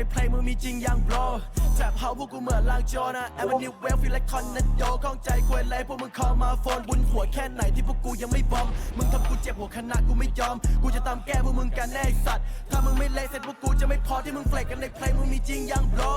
ในเพลงมึงมีจริงยัง bro แทบเฮาพวกกูเหมือนลางจรนะแอมนิวเวลฟีลไลคอนนันโดข้องใจควยไรพวกมึงคอมาโฟนบุญหัวแค่ไหนที่พวกกูยังไม่บอม มึงทำกูเจ็บหัวขนาดกูไม่ยอม กูจะตามแก้พวกมึงกันแน่ไอ้สัตว์ ถ้ามึงไม่เละเสร็จพวกกูจะไม่พอที่มึงแฟลกกันในเพลงมึงมีจริงยัง bro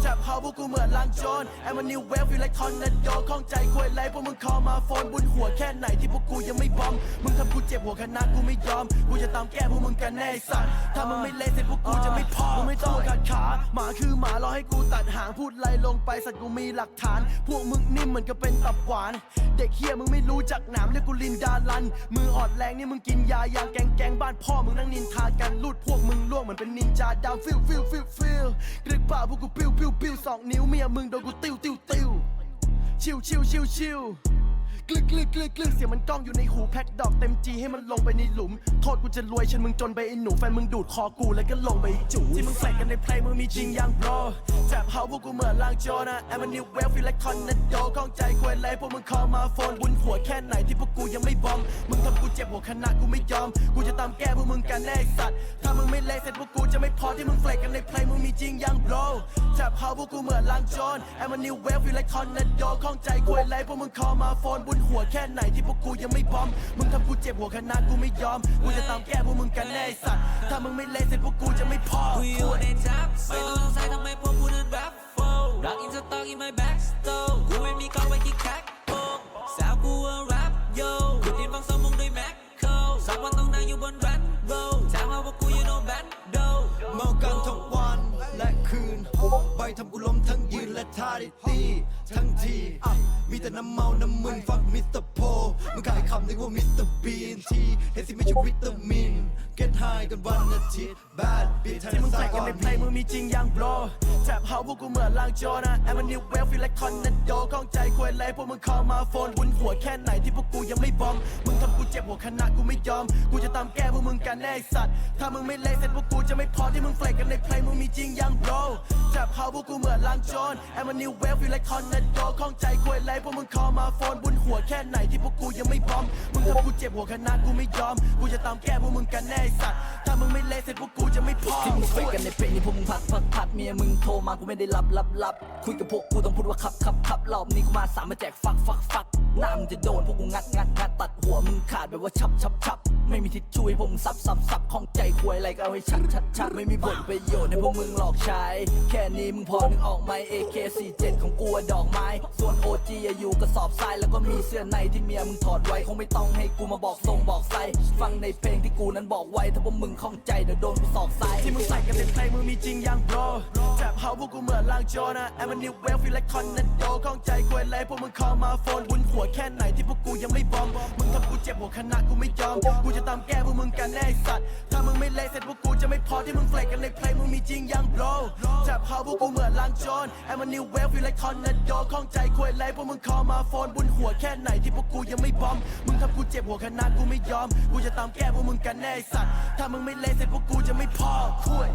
แทบเฮาพวกกูเหมือนลางโจรแอมนิวเวลฟีลไลคอนนันโดข้องใจควยไรพวกมึงคอมาโฟนบุญหัวแค่ไหนที่พวกกูยังไม่บอม มึงทำกูเจ็บหัวขนาดกูไม่ยอม กูจะตามแก้พวกมึงกันแน่ไอ้สัตว์ ถ้ามึงไม่เละเสร็จพวกกูจะไม่พอ มึงไม่ต้องกัดขาหมาคือหมารอให้กูตัดหางพูดไรลงไปสัตว์กูมีหลักฐาน พวกมึงนิ่มเหมือนกับเป็นตับหวาน เด็กเฮียมึงไม่รู้จักหนามเรียกกูลินดาลัน มืออ่อนแรงนี่มึงกินยายางแกงแกงบ้านพ่อมึงนั่งนินทากันลูดพวกมึงล่วงเหมือนเป็นนินจาดาวฟิลฟิลฟิลฟิลกรึกป่าพวกกูปิ้วปิ้วปิ้วสองนิ้วเมียมึงโดนกูติ้วติ้วติ้วชิวชิวชิวชิว กลึกกลึกกลึกกลึกเสียงมันก้องอยู่ในหูแพ็คดอกเต็มจีให้มันลงไปในหลุม โทษกูจะรวยฉันมึงจนไปไอ้หนูแฟนมึงดูดคอกูแล้วก็ลงไปจูที่มึงแฝกกันในเพลงมึงมีจริงยังโปรแทบ พวกกูเหมือนลางโจรนะแอมนิวเวลฟีลไลคอนนันโดข้องใจควยไรพวกมึงคอมาโฟนบุญหัวแค่ไหนที่พวกกูยังไม่บอม มึงทำกูเจ็บหัวขนาดกูไม่ยอม กูจะตามแก้พวกมึงกันแน่ไอ้สัตว์ ถ้ามึงไม่เละเสร็จพวกกูจะไม่พอที่มึงแฝกกันในเพลงมึงมีจริงยังโปรแทบเฮาพวกกูเหมือนลางโจรแอมนิวเวลฟีลไลคอนนันโดข้องใจควยไรพวกมึงคอมาโฟนบุญหัวแค่ไหนที่พวกกูยังไม่บอม มึงทำกูเจ็บหัวขนาดกูไม่ยอม กูจะตามแก้พวกมึงกันแน่ไอ้สัตว์ ถ้ามึงไม่เละเสร็จพวกกูจะไม่พอกูอยู่ในทับไม่ต้องสงสัยทำไมพวกกูนั้นแรป โฟรักอินสตอกอิน my back store กูไม่มีกล้องไว้ที่แคคโปแซวกูว่าแรปโย่กูดินฟังสมองด้วยแม็กโคสักวันต้องนั่งอยู่บนแรนโรแถมว่าพวกกูอยู่โนแบนโดเมากันทั้งวันและคืนใบทำกูล้มทั้งยืนและท่าได้ตีทั้งทีมีแต่น้ำเมา น้ำมึนฟักมิสเตอร์โพมึงขายคำนึกว่ามิสเตอร์บีนทีเฮสิไม่ใช่วิตามิน get high กันวันอาทิตย์ bad bitch ที่มึงแฝกกันในเพลงมึงมีจริงยัง bro แทบเฮาพวกกูเหมือนลางโจรนะแอมนิวเวลฟีลไลคอนนันโดข้องใจควยไรพวกมึงคอมาโฟนบุญหัวแค่ไหนที่พวกกูยังไม่บอม มึงทำกูเจ็บหัวขนาดกูไม่ยอม กูจะตามแก้พวกมึงกันแน่ไอ้สัตว์ ถ้ามึงไม่เละเสร็จพวกกูจะไม่พอที่มึงแฝกกันในเพลงมึงมีจริงยัง bro แทบเฮาพวกกูเหมือนลางโจรแอมนิวเวลฟีลไลคอนนันโดข้องใจควยไรพวกมึงคอมาโฟนบุญหัวแค่ไหนที่พวกกูยังไม่บอม มึงทำกูเจ็บหัวขนาดกูไม่ยอม กูจะตามแก้พวกมึงกันแน่ไอ้สัตว์ถ้ามึงไม่เละเสร็จพวกกูจะไม่พอที่มึงเฟกกันในเพลงนี้พวกมึงพักพักพักเมียมึงโทรมากูไม่ได้รับรับรับคุยกับพวกกูต้องพูดว่าขับขับขับรอบนี้กูมาสามมาแจกฟักฟักฟักหน้ามึงจะโดนพวกกูงัดงัดงัดตัดหัวมึงขาดแบบว่าชับชับชับ ไม่มีทิชชู่ให้พวกมึงซับซับซับข้องใจควยอะไรก็เอาให้ชัดชัดชัดไม่มีผลประโยชน์ให้พวกมึงหลอกใช้ แค่นี้มึงพอนึกออกไหม AK47 ของกูอะดอกไม้ ส่วน OG อะอยู่กระสอบทรายแล้วก็มีเสื้อในที่เมียมึงถอดไว้คงไม่ต้องให้กูมาบอกทรงบอกไซฟังในเพลงที่กูนั้นบอกไว้ถ้าพวกมึงข้องใจเดี๋ยวโดนกูสอกไซที่มึงใส่กันในเพลงมึงมีจริงยัง bro เฮาพวกกูเหมือนลางโจนะแอมันนิวเวลฟีลไลคอนนันโดข้องใจควยไรพวกมึงคอมาโฟนบุญหัวแค่ไหนที่พวกกูยังไม่บอมมึงทำกูเจ็บหัวขนาดกูไม่ยอม กูจะตามแก้พวกมึงกันแน่ไอ้สัตว์ ถ้ามึงไม่เละเสร็จพวกกูจะไม่พอที่มึงแฟลกกันในเพลงมึงมีจริงยัง bro แทบเฮาพวกกูเหมือนลางโจรแอมันิวเวลฟีลไลคอนนันโดข้องใจควยไรพวกมึงคอมาโฟนบุญหัวแค่ไหนที่พวกกูยังไม่บอม มึงทำกูเจ็บหัวขนาดกูไม่ยอม กูจะตามแก้พวกมึงกันแน่ไอ้สัตว์ ถ้ามึงไม่เละเสร็จพวกกูจะไม่พอคุย